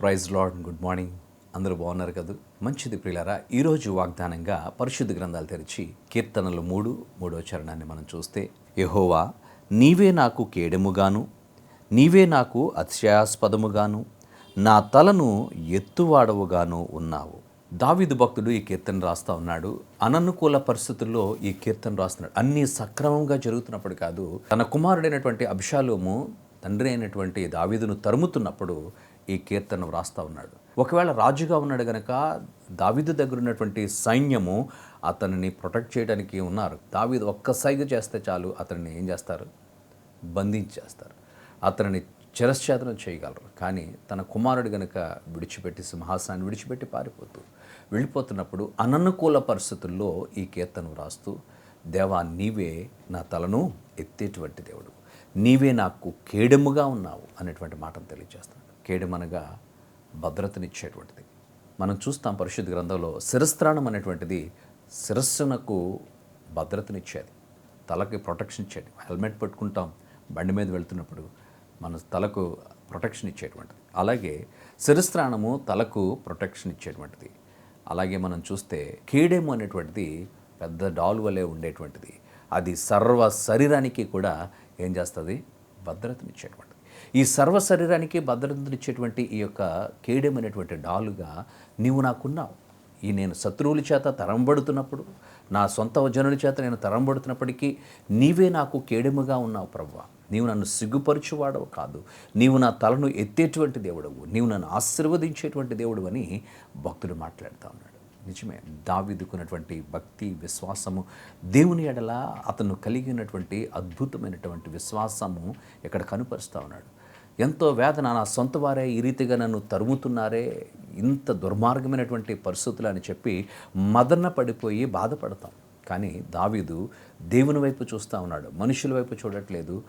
Praise lord good morning. అందరూ బాగున్నారు కదా? మంచిది ప్రియులారా ఈరోజు వాగ్దానంగా పరిశుద్ధ గ్రంథాలు తెరిచి కీర్తనలు మూడు మూడో చరణాన్ని మనం చూస్తే యహోవా నీవే నాకు కేడెముగాను నీవే నాకు అతిశయాస్పదముగాను నా తలను ఎత్తువాడవుగాను ఉన్నావు. దావిదు భక్తుడు ఈ కీర్తన రాస్తా ఉన్నాడు. అననుకూల పరిస్థితుల్లో ఈ కీర్తన రాస్తున్నాడు. అన్నీ సక్రమంగా జరుగుతున్నప్పుడు కాదు తన కుమారుడైనటువంటి అభిషాలోము తండ్రి అయినటువంటి దావీదును తరుముతున్నప్పుడు ఈ కీర్తన వ్రాస్తా ఉన్నాడు. ఒకవేళ రాజుగా ఉన్నాడు గనక దావిదు దగ్గర ఉన్నటువంటి సైన్యము అతనిని ప్రొటెక్ట్ చేయడానికి ఉన్నారు. దావిదు ఒక్క సైగ చేస్తే చాలు అతన్ని ఏం చేస్తారు? బంధించేస్తారు. అతనిని చిరశ్చేతనం చేయగలరు. కానీ తన కుమారుడు గనక విడిచిపెట్టి సింహాసనాన్ని విడిచిపెట్టి పారిపోతూ వెళ్ళిపోతున్నప్పుడు అననుకూల పరిస్థితుల్లో ఈ కీర్తను వ్రాస్తూ దేవా నీవే నా తలను ఎత్తేటువంటి దేవుడు. నీవే నాకు కేడముగా ఉన్నావు అనేటువంటి మాటను తెలియజేస్తాను కేడెమనగా భద్రతనిచ్చేటువంటిది. మనం చూస్తాం పరిశుద్ధ గ్రంథంలో శిరస్త్రాణం అనేటువంటిది శిరస్సునకు భద్రతనిచ్చేది. తలకి ప్రొటెక్షన్ ఇచ్చేది. హెల్మెట్ పెట్టుకుంటాం బండి మీద వెళ్తున్నప్పుడు మన తలకు ప్రొటెక్షన్ ఇచ్చేటువంటిది. అలాగే శిరస్త్రాణము తలకు ప్రొటెక్షన్ ఇచ్చేటువంటిది. అలాగే మనం చూస్తే కీడేము అనేటువంటిది పెద్ద డాల్ వలె ఉండేటువంటిది. అది సర్వ శరీరానికి కూడా ఏం చేస్తుంది? భద్రతనిచ్చేటువంటిది. ఈ సర్వ శరీరానికి భద్రతనిచ్చేటువంటి ఈ యొక్క కేడెం డాలుగా నీవు నాకున్నావు. ఈ నేను శత్రువుల చేత తరంబడుతున్నప్పుడు నా సొంత జనుల చేత నేను తరంబడుతున్నప్పటికీ నీవే నాకు కేడెముగా ఉన్నావు ప్రవ్వా. నీవు నన్ను సిగ్గుపరచువాడవు కాదు. నీవు నా తలను ఎత్తేటువంటి దేవుడవు. నీవు నన్ను ఆశీర్వదించేటువంటి దేవుడు అని భక్తుడు మాట్లాడుతూ ఉన్నాడు నిజమే. దావిదుకున్నటువంటి భక్తి విశ్వాసము దేవుని ఎడల అతను కలిగి ఉన్నటువంటి అద్భుతమైనటువంటి విశ్వాసము ఇక్కడ కనుపరుస్తూ ఉన్నాడు. ఎంతో వేదన నా సొంత వారే ఈ రీతిగా నన్ను తరుముతున్నారే ఇంత దుర్మార్గమైనటువంటి పరిస్థితులు అని చెప్పి మదన పడిపోయి బాధపడతాం. కానీ దావీదు దేవుని వైపు చూస్తూ ఉన్నాడు. మనుషుల వైపు చూడట్లేదు.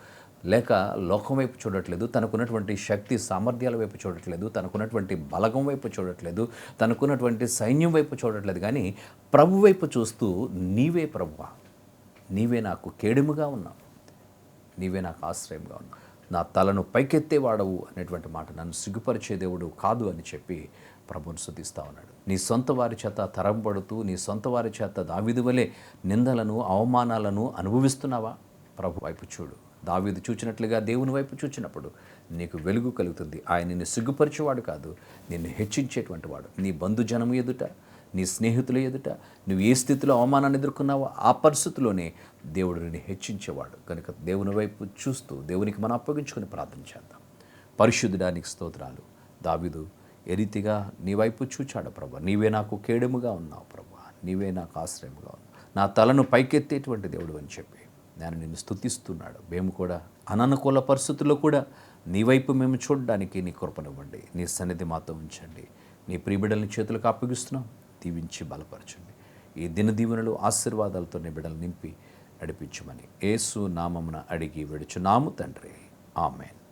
లేక లోకం వైపు చూడట్లేదు తనకున్నటువంటి శక్తి సామర్థ్యాల వైపు చూడట్లేదు తనకున్నటువంటి బలగం వైపు చూడట్లేదు తనకున్నటువంటి సైన్యం వైపు చూడట్లేదు. కానీ ప్రభు వైపు చూస్తూ నీవే ప్రభువ నీవే నాకు కేడుముగా ఉన్నావు నీవే నాకు ఆశ్రయంగా ఉన్నావు. నా తలను పైకెత్తేవాడవు అనేటువంటి మాట నన్ను సిగ్గుపరిచే దేవుడు కాదు అని చెప్పి ప్రభుని శుద్ధిస్తూ ఉన్నాడు. నీ సొంత వారి చేత తరంపడుతూ నీ సొంత వారి చేత దావిది వలె నిందలను అవమానాలను అనుభవిస్తున్నావా? ప్రభు వైపు చూడు. దావీదు చూచినట్లుగా దేవుని వైపు చూచినప్పుడు నీకు వెలుగు కలుగుతుంది. ఆయన నిన్ను సిగ్గుపరిచేవాడు కాదు నిన్ను హెచ్చించేటువంటి వాడు. నీ బంధుజనము ఎదుట నీ స్నేహితుల ఎదుట నువ్వు ఏ స్థితిలో అవమానాన్ని ఎదుర్కొన్నావో ఆ పరిస్థితిలోనే దేవుడు నిన్ను హెచ్చించేవాడు. కనుక దేవుని వైపు చూస్తూ దేవునికి మనం అప్పగించుకొని ప్రార్థన చేద్దాం. పరిశుద్ధడానికి స్తోత్రాలు. దావిదు ఎరితిగా నీ వైపు చూచాడు ప్రభు. నీవే నాకు కేడెముగా ఉన్నావు ప్రభు. నీవే నాకు ఆశ్రయముగా ఉన్నావు. నా తలను పైకెత్తేటువంటి దేవుడు అని చెప్పి నేను నిన్ను స్తుతిస్తున్నాడు. మేము కూడా అననుకూల పరిస్థితుల్లో కూడా నీ వైపు మేము చూడడానికి నీ కృపనివ్వండి. నీ సన్నిధి మాతో ఉంచండి. నీ ప్రియబిడల్ని చేతులకు అప్పగిస్తున్నాం. దీవించి బలపరచండి. ఈ దిన దీవెనలు ఆశీర్వాదాలతో నీ బిడ్డలు నింపి నడిపించమని ఏసు నామమున అడిగి విడుచున్నాము తండ్రి. ఆమెన్.